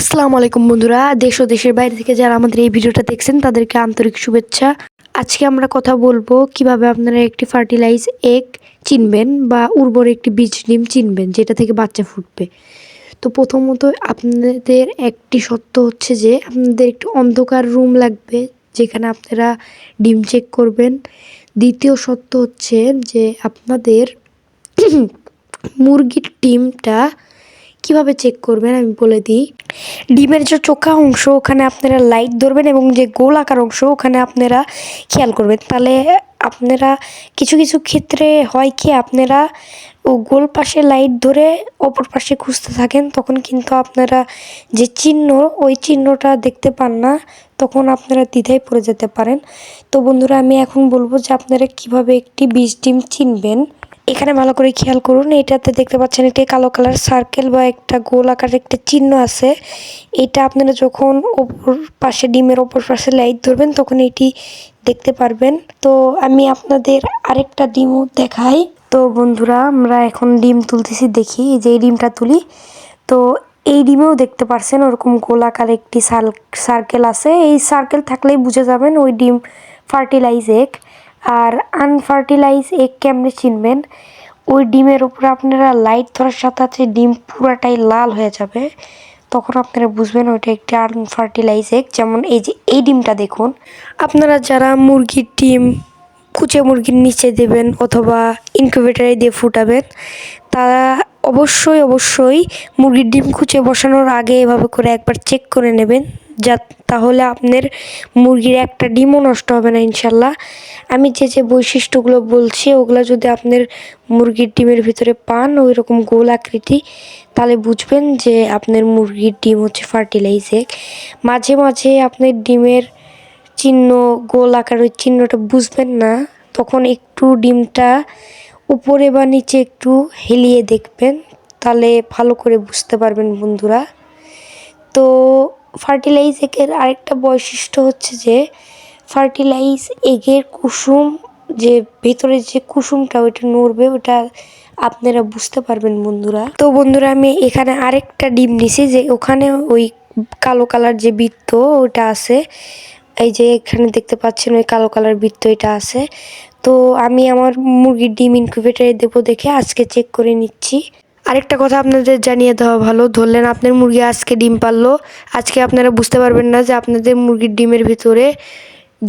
আসসালামু আলাইকুম বন্ধুরা, দেশ ও দেশের বাইরে থেকে যারা আমাদের এই ভিডিওটা দেখছেন, তাদেরকে আন্তরিক শুভেচ্ছা। আজকে আমরা কথা বলব কীভাবে আপনারা একটি ফার্টিলাইজ এগ চিনবেন বা উর্বর একটি বীজ ডিম চিনবেন, যেটা থেকে বাচ্চা ফুটবে। তো প্রথমত আপনাদের একটি সত্য হচ্ছে যে, আপনাদের একটি অন্ধকার রুম লাগবে, যেখানে আপনারা ডিম চেক করবেন। দ্বিতীয় সত্য হচ্ছে যে, আপনাদের মুরগির ডিমটা কীভাবে চেক করবেন আমি বলে দিই। ডিমের যে চোখা অংশ, ওখানে আপনারা লাইট ধরবেন এবং যে গোল আকার অংশ, ওখানে আপনারা খেয়াল করবেন। তাহলে আপনারা কিছু কিছু ক্ষেত্রে হয় কি, আপনারা ও গোল পাশে লাইট ধরে অপর পাশে খুঁজতে থাকেন, তখন কিন্তু আপনারা যে চিহ্ন, ওই চিহ্নটা দেখতে পান না, তখন আপনারা দ্বিধায় পড়ে যেতে পারেন। তো বন্ধুরা, আমি এখন বলব যে আপনারা কীভাবে একটি বীজ ডিম চিনবেন। এখানে ভালো করে খেয়াল করুন, এটাতে দেখতে পাচ্ছেন একটি কালো কালার সার্কেল বা একটা গোল আকারের একটা চিহ্ন আছে। এটা আপনারা যখন ওপর পাশে, ডিমের ওপর পাশে লাইট ধরবেন, তখন এটি দেখতে পারবেন। তো আমি আপনাদের আরেকটা ডিমও দেখাই। তো বন্ধুরা, আমরা এখন ডিম তুলতেছি, দেখি যে এই ডিমটা তুলি। তো এই ডিমেও দেখতে পারছেন ওরকম গোলাকার একটি সার্কেল আছে। এই সার্কেল থাকলেই বুঝে যাবেন ওই ডিম ফার্টিলাইজ আর আনফার্টিলাইজ এগ কেমনে চিনবেন? ওই ডিমের উপরে আপনারা লাইট ধরার সাথে সাথে ডিম পুরাটাই লাল হয়ে যাবে। তখন আপনারা বুঝবেন ওইটা একটি আনফার্টিলাইজ এগ যেমন এই যে এই ডিমটা দেখুন। আপনারা যারা মুরগির ডিম, কুচে মুরগির নিচে দেবেন অথবা ইনকিউবেটারে দিয়ে ফুটাবেন, তারা অবশ্যই অবশ্যই মুরগির ডিম কুচে বসানোর আগে এভাবে করে একবার চেক করে নেবেন। যা তাহলে আপনার মুরগির একটা ডিমও নষ্ট হবে না, ইনশাল্লাহ। আমি যে যে বৈশিষ্ট্যগুলো বলছি, ওগুলো যদি আপনার মুরগির ডিমের ভিতরে পান ওই রকম গোল আকৃতি, তাহলে বুঝবেন যে আপনার মুরগির ডিম হচ্ছে ফার্টিলাইজ এগ মাঝে মাঝে আপনার ডিমের চিহ্ন, গোল আকার, ওই চিহ্নটা বুঝবেন না, তখন একটু ডিমটা উপরে বা নিচে একটু হেলিয়ে দেখবেন, তাহলে ভালো করে বুঝতে পারবেন বন্ধুরা। তো ফার্টিলাইজ এগের আরেকটা বৈশিষ্ট্য হচ্ছে যে ফার্টিলাইজ এগের কুসুম, যে ভেতরে যে কুসুমটা, ওইটা নড়বে, ওটা আপনারা বুঝতে পারবেন বন্ধুরা। তো বন্ধুরা, আমি এখানে আরেকটা ডিম নিছি যে ওখানে ওই কালো কালার যে বৃত্ত, ওটা আছে। এই যে এখানে দেখতে পাচ্ছেন ওই কালো কালার বৃত্ত, এটা আছে। তো আমি আমার মুরগির ডিম ইনকিউবেটারে দেবো দেখে, আজকে চেক করে নিচ্ছি। আরেকটা কথা আপনাদের জানিয়ে দেওয়া ভালো। ধরলেন আপনার মুরগি আজকে ডিম পারল আজকে আপনারা বুঝতে পারবেন না যে আপনাদের মুরগির ডিমের ভিতরে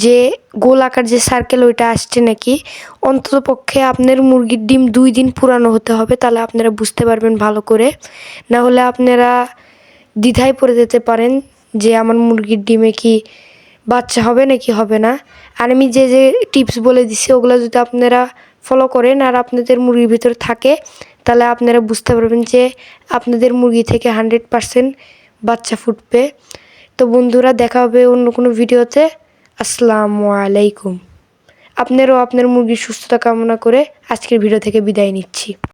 যে গোল আকার যে সার্কেল ওইটা আসছে নাকি। অন্তত পক্ষে আপনার মুরগির ডিম দুই দিন পুরানো হতে হবে, তাহলে আপনারা বুঝতে পারবেন ভালো করে। না হলে আপনারা দ্বিধায় পড়ে যেতে পারেন যে আমার মুরগির ডিমে কি বাচ্চা হবে নাকি হবে না। আর আমি যে যে টিপস বলে দিছি, ওগুলো যদি আপনারা ফলো করেন আর আপনাদের মুরগির ভিতরে থাকে তাহলে আপনারা বুঝতে পারবেন যে আপনাদের মুরগি থেকে হান্ড্রেড পারসেন্ট বাচ্চা ফুটবে। তো বন্ধুরা, দেখা হবে অন্য কোনো ভিডিওতে। আসসালামু আলাইকুম। আপনারও আপনার মুরগির সুস্থতা কামনা করে আজকের ভিডিও থেকে বিদায় নিচ্ছি।